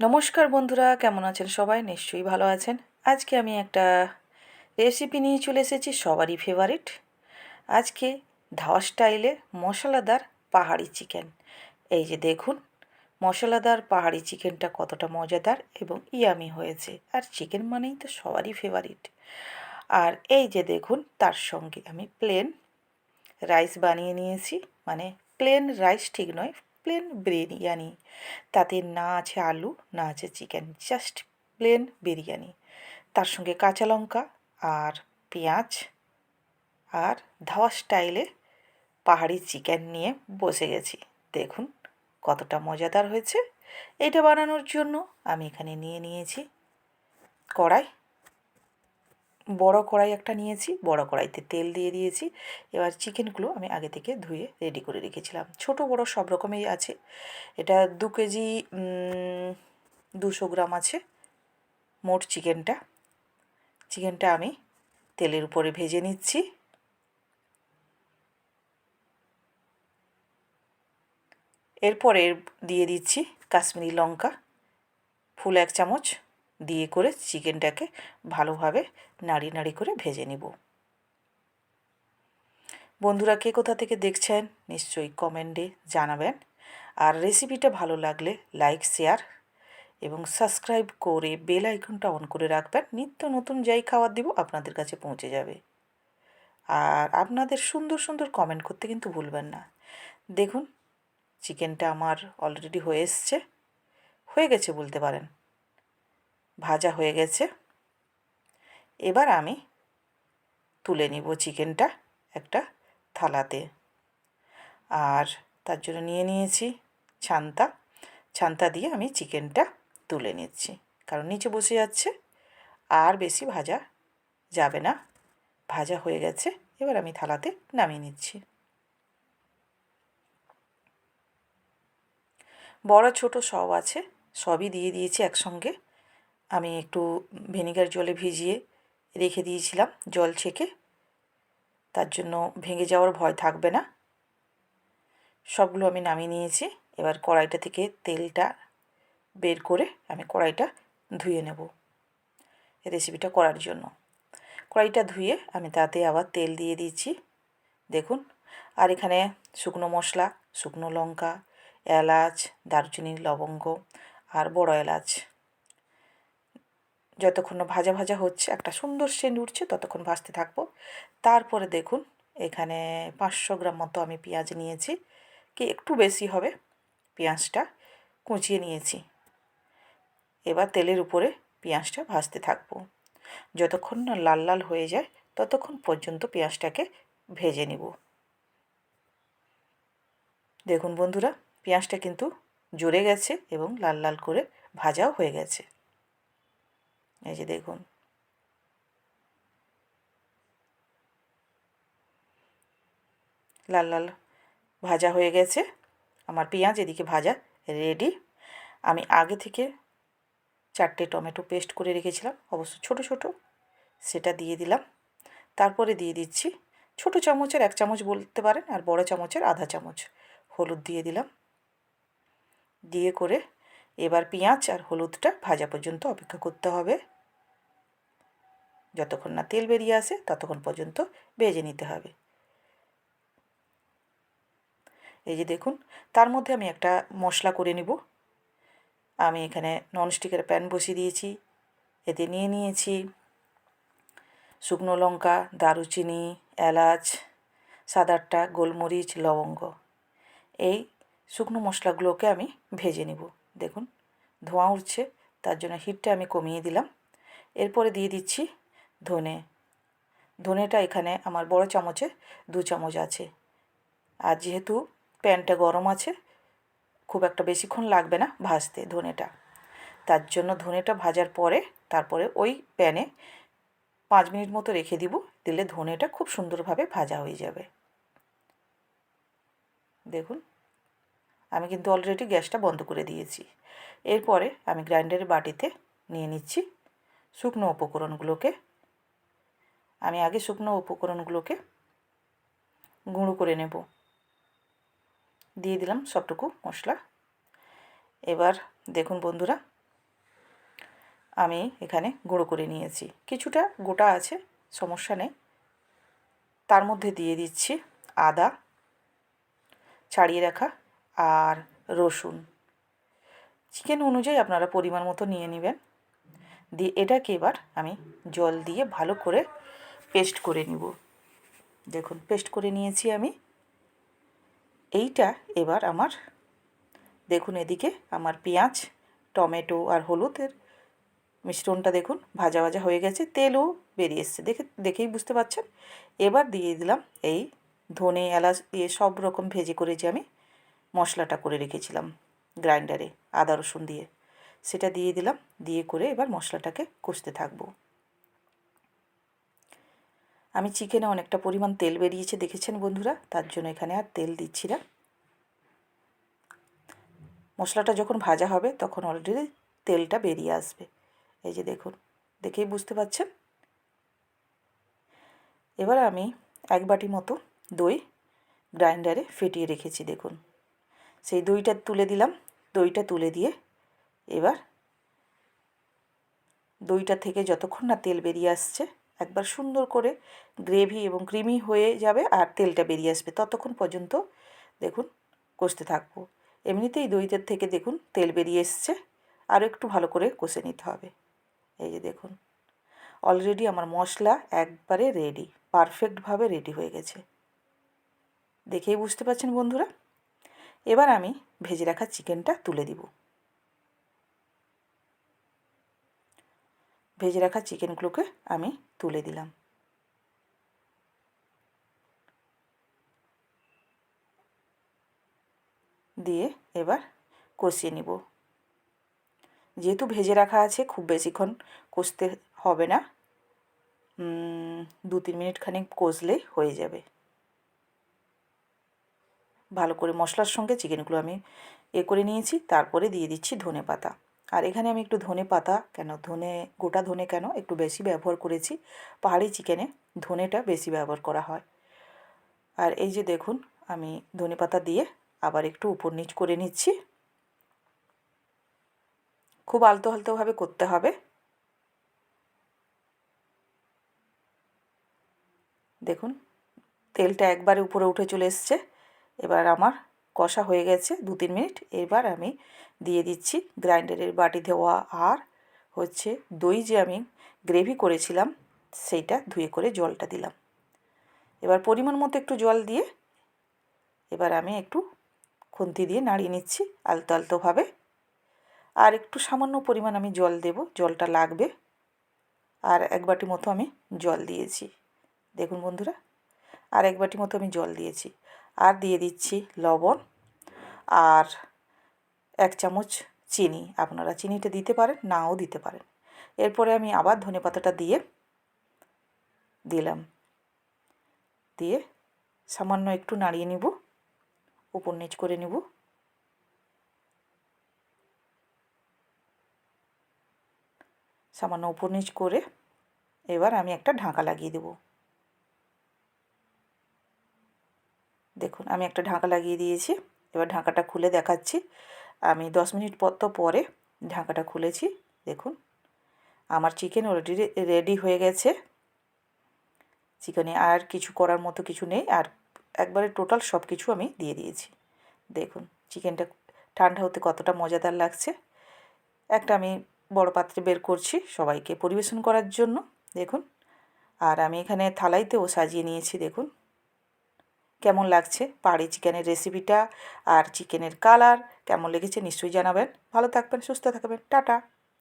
নমস্কার বন্ধুরা, কেমন আছেন সবাই? নিশ্চয়ই ভালো আছেন। আজকে আমি একটা রেসিপি নিয়ে চলে এসেছি, সবারই ফেভারিট আজকে ধাওয়া স্টাইলে মশলাদার পাহাড়ি চিকেন এই যে দেখুন, মশলাদার পাহাড়ি চিকেনটা কতটা মজাদার এবং ইয়ামি হয়েছে। আর চিকেন মানেই তো সবারই ফেভারিট আর এই যে দেখুন, তার সঙ্গে আমি প্লেন রাইস বানিয়ে নিয়েছি। মানে প্লেন রাইস ঠিক নয় প্লেন বিরিয়ানি তাতে না আছে আলু, না আছে চিকেন জাস্ট প্লেন বিরিয়ানি তার সঙ্গে কাঁচা লঙ্কা আর পেঁয়াজ আর ধাওয়া স্টাইলে পাহাড়ি চিকেন নিয়ে বসে গেছি। দেখুন কতটা মজাদার হয়েছে। এটা বানানোর জন্য আমি এখানে নিয়ে নিয়েছি কড়াই বড় কড়াই একটা নিয়েছি, বড় কড়াইতে তেল দিয়ে দিয়েছি। এবার চিকেনগুলো আমি আগে থেকে ধুয়ে রেডি করে রেখেছিলাম। ছোট, বড় সব রকমই আছে। এটা দু কেজি দুশো গ্রাম আছে মোট চিকেনটা। চিকেনটা আমি তেলের উপরে ভেজে নিচ্ছি। এরপরে দিয়ে দিচ্ছি কাশ্মীরি লঙ্কা। ফুল এক চামচ। দিয়ে করে চিকেনটাকে ভালোভাবে নাড়ি নাড়ি করে ভেজে নিব। বন্ধুরা, কে কোথা থেকে দেখছেন নিশ্চয়ই কমেন্টে জানাবেন। আর রেসিপিটা ভালো লাগলে লাইক, শেয়ার এবং সাবস্ক্রাইব করে বেল আইকনটা অন করে রাখবেন। নিত্য নতুন যাই খাবার দিব আপনাদের কাছে পৌঁছে যাবে। আর আপনাদের সুন্দর সুন্দর কমেন্ট করতে কিন্তু ভুলবেন না। দেখুন, চিকেনটা আমার অলরেডি হয়ে এসছে। হয়ে গেছে বলতে পারেন। ভাজা হয়ে গেছে। এবার আমি তুলে নিব চিকেনটা একটা থালাতে। আর তার জন্য নিয়ে নিয়েছি ছান্তা। ছান্তা দিয়ে আমি চিকেনটা তুলে নিচ্ছি, কারণ নিচে বসে যাচ্ছে, আর বেশি ভাজা যাবে না। ভাজা হয়ে গেছে, এবার আমি থালাতে নামিয়ে নিচ্ছি। বড় ছোট সব আছে, সবই দিয়ে দিয়েছি একসঙ্গে। আমি একটু ভিনিগার জলে ভিজিয়ে রেখে দিয়েছিলাম, জল ছেঁকে। তার জন্য ভেঙে যাওয়ার ভয় থাকবে না। সবগুলো আমি নামিয়ে নিয়েছি। এবার কড়াইটা থেকে তেলটা বের করে আমি কড়াইটা ধুয়ে নেব রেসিপিটা করার জন্য। কড়াইটা ধুয়ে আমি তাতে আবার তেল দিয়ে দিচ্ছি। দেখুন, আর এখানে শুকনো মশলা, শুকনো লঙ্কা, এলাচ দারুচিনি লবঙ্গ আর বড় এলাচ যতক্ষণ ভাজা ভাজা হচ্ছে, একটা সুন্দর সেন্ট উঠছে, ততক্ষণ ভাজতে থাকব। তারপরে দেখুন, এখানে পাঁচশো গ্রাম মতো আমি পেঁয়াজ নিয়েছি, কি একটু বেশি হবে, পেঁয়াজটা কুচিয়ে নিয়েছি। এবার তেলের উপরে পেঁয়াজটা ভাজতে থাকব। যতক্ষণ না লাল লাল হয়ে যায়, ততক্ষণ পর্যন্ত পেঁয়াজটাকে ভেজে নিব। দেখুন বন্ধুরা, পেঁয়াজটা কিন্তু জুড়ে গেছে এবং লাল লাল করে ভাজাও হয়ে গেছে। এই যে দেখুন। লাল লাল ভাজা হয়ে গেছে। আমার পেঁয়াজ এদিকে ভাজা রেডি আমি আগে থেকে চারটে টমেটো পেস্ট করে রেখেছিলাম। অবশ্য ছোট ছোট সেটা দিয়ে দিলাম। তারপরে দিয়ে দিচ্ছি ছোট চামচের এক চামচ বলতে পারেন আর বড় চামচের আধা চামচ হলুদ দিয়ে দিলাম। দিয়ে করে এবার পেঁয়াজ আর হলুদটা ভাজা পর্যন্ত অপেক্ষা করতে হবে। যতক্ষণ না তেল বেরিয়ে আসে, ততক্ষণ পর্যন্ত ভেজে নিতে হবে। এই যে দেখুন, তার মধ্যে আমি একটা মশলা করে নিব। আমি এখানে ননস্টিকের প্যান বসিয়ে দিয়েছি, এতে নিয়ে নিয়েছি শুকনো লঙ্কা, দারুচিনি, এলাচ সাদারটা গোলমরিচ, লবঙ্গ। এই শুকনো মশলাগুলোকে আমি ভেজে নিব। দেখুন, ধোঁয়া উঠছে, তার জন্য হিটটা আমি কমিয়ে দিলাম। এরপরে দিয়ে দিচ্ছি ধনে। ধনেটা এখানে আমার বড় চামচে দু চামচ আছে। আর যেহেতু প্যানটা গরম আছে, খুব একটা বেশিক্ষণ লাগবে না ভাজতে ধনেটা। তার জন্য ধনেটা ভাজার পরে তারপরে ওই প্যানে পাঁচ মিনিট মতো রেখে দিব, দিলে ধনেটা খুব সুন্দরভাবে ভাজা হয়ে যাবে। দেখুন, আমি কিন্তু অলরেডি গ্যাসটা বন্ধ করে দিয়েছি। এরপরে আমি গ্রাইন্ডারের বাটিতে নিয়ে নিচ্ছি শুকনো উপকরণগুলোকে। আমি আগে শুকনো উপকরণগুলোকে গুঁড়ো করে নেব। দিয়ে দিলাম সবটুকু মশলা। এবার দেখুন বন্ধুরা, আমি এখানে গুঁড়ো করে নিয়েছি। কিছুটা গোটা আছে, সমস্যা নেই। তার মধ্যে দিয়ে দিচ্ছি আদা ছাড়িয়ে রাখা আর রসুন। চিকেন অনুযায়ী আপনারা পরিমাণ মতো নিয়ে নেবেন। দিয়ে এটাকে এবার আমি জল দিয়ে ভালো করে পেস্ট করে নিব। দেখুন, পেস্ট করে নিয়েছি আমি। এইটা এবার আমার, দেখুন এদিকে আমার পেঁয়াজ, টমেটো আর হলুদের মিশ্রণটা দেখুন, ভাজা ভাজা হয়ে গেছে, তেলও বেরিয়ে এসছে। দেখে, দেখেই বুঝতে পারছেন? এবার দিয়ে দিলাম এই ধনে এলাচ দিয়ে সব রকম ভেজে করে যে আমি মশলাটা করে রেখেছিলাম গ্রাইন্ডারে, আদা রসুন দিয়ে। সেটা দিয়ে দিলাম, দিয়ে করে এবার মশলাটাকে কষতে থাকব। আমি চিকেনে অনেকটা পরিমাণ তেল বেরিয়েছে, দেখেছেন বন্ধুরা? তার জন্য এখানে আর তেল দিচ্ছি না। মশলাটা যখন ভাজা হবে, তখন অলরেডি তেলটা বেরিয়ে আসবে। এই যে দেখুন, দেখেই বুঝতে পারছেন? এবার আমি এক বাটি মতো দই গ্রাইন্ডারে ফেটিয়ে রেখেছি, দেখুন। সেই দইটা তুলে দিলাম, দইটা তুলে দিয়ে এবার দইটা থেকে যতক্ষণ না তেল বেরিয়ে আসছে একবার সুন্দর করে গ্রেভি এবং ক্রিমি হয়ে যাবে আর তেলটা বেরিয়ে আসবে। ততক্ষণ পর্যন্ত দেখুন, কষতে থাকব। এমনিতেই দইটার থেকে দেখুন, তেল বেরিয়ে এসছে। আরও একটু ভালো করে কষে নিতে হবে। এই যে দেখুন অলরেডি আমার মশলা একবারে রেডি পারফেক্টভাবে রেডি হয়ে গেছে। দেখেই বুঝতে পারছেন বন্ধুরা? এবার আমি ভেজে রাখা চিকেনটা তুলে দিব। ভেজে রাখা চিকেনগুলোকে আমি তুলে দিলাম। দিয়ে এবার কষিয়ে নিব। যেহেতু ভেজে রাখা আছে, খুব বেশিক্ষণ কষতে হবে না। দু তিন মিনিট খানিক কষলেই হয়ে যাবে। ভালো করে মশলার সঙ্গে চিকেনগুলো আমি এ করে নিয়েছি, তারপরে দিয়ে দিচ্ছি ধনে পাতা। আর এখানে আমি একটু ধনে পাতা কেন, ধনে, গোটা ধনে কেন একটু বেশি ব্যবহার করেছি। পাহাড়ি চিকেনে ধনেটা বেশি ব্যবহার করা হয়। আর এই যে দেখুন, আমি ধনে পাতা দিয়ে আবার একটু উপর নিচ করে নিচ্ছি। খুব আলতো আলতোভাবে করতে হবে। দেখুন, তেলটা একবারে উপরে উঠে চলে এসছে। এবার আমার কষা হয়ে গেছে দু তিন মিনিট। এবার আমি দিয়ে দিচ্ছি গ্রাইন্ডারের বাটি দেওয়া আর হচ্ছে দই যে আমি গ্রেভি করেছিলাম, সেইটা ধুয়ে করে জলটা দিলাম। এবার পরিমাণ মতো একটু জল দিয়ে এবার আমি একটু খুন্তি দিয়ে নাড়িয়ে নিচ্ছি আলতো আলতোভাবে। আর একটু সামান্য পরিমাণ আমি জল দেব, জলটা লাগবে। আর এক বাটি মতো আমি জল দিয়েছি। দেখুন বন্ধুরা আর এক বাটি মতো আমি জল দিয়েছি। আর দিয়ে দিচ্ছি লবণ আর এক চামচ চিনি। আপনারা চিনিটা দিতে পারেন, নাও দিতে পারেন। এরপরে আমি আবার ধনে পাতাটা দিয়ে দিলাম। দিয়ে সামান্য একটু নাড়িয়ে নিব উপর নিচ করে নিব। সামান্য উপর নিচ করে এবার আমি একটা ঢাকা লাগিয়ে দেব। দেখুন, আমি একটা ঢাকা লাগিয়ে দিয়েছি। এবার ঢাকাটা খুলে দেখাচ্ছি। আমি দশ মিনিট পর, তো পরে ঢাকাটা খুলেছি। দেখুন, আমার চিকেন অলরেডি রেডি হয়ে গেছে। চিকেনে আর কিছু করার মতো কিছু নেই। আর একবারে টোটাল সব কিছু আমি দিয়ে দিয়েছি। দেখুন চিকেনটা ঠান্ডা হতে কতটা মজাদার লাগছে। একটা আমি বড় পাত্রে বের করছি সবাইকে পরিবেশন করার জন্য। দেখুন, আর আমি এখানে থালাইতেও সাজিয়ে নিয়েছি। দেখুন কেমন লাগছে? পাহাড়ি চিকেনের রেসিপিটা আর চিকেনের কালার কেমন লেগেছে নিশ্চয়ই জানাবেন। ভালো থাকবেন, সুস্থ থাকবেন। টাটা।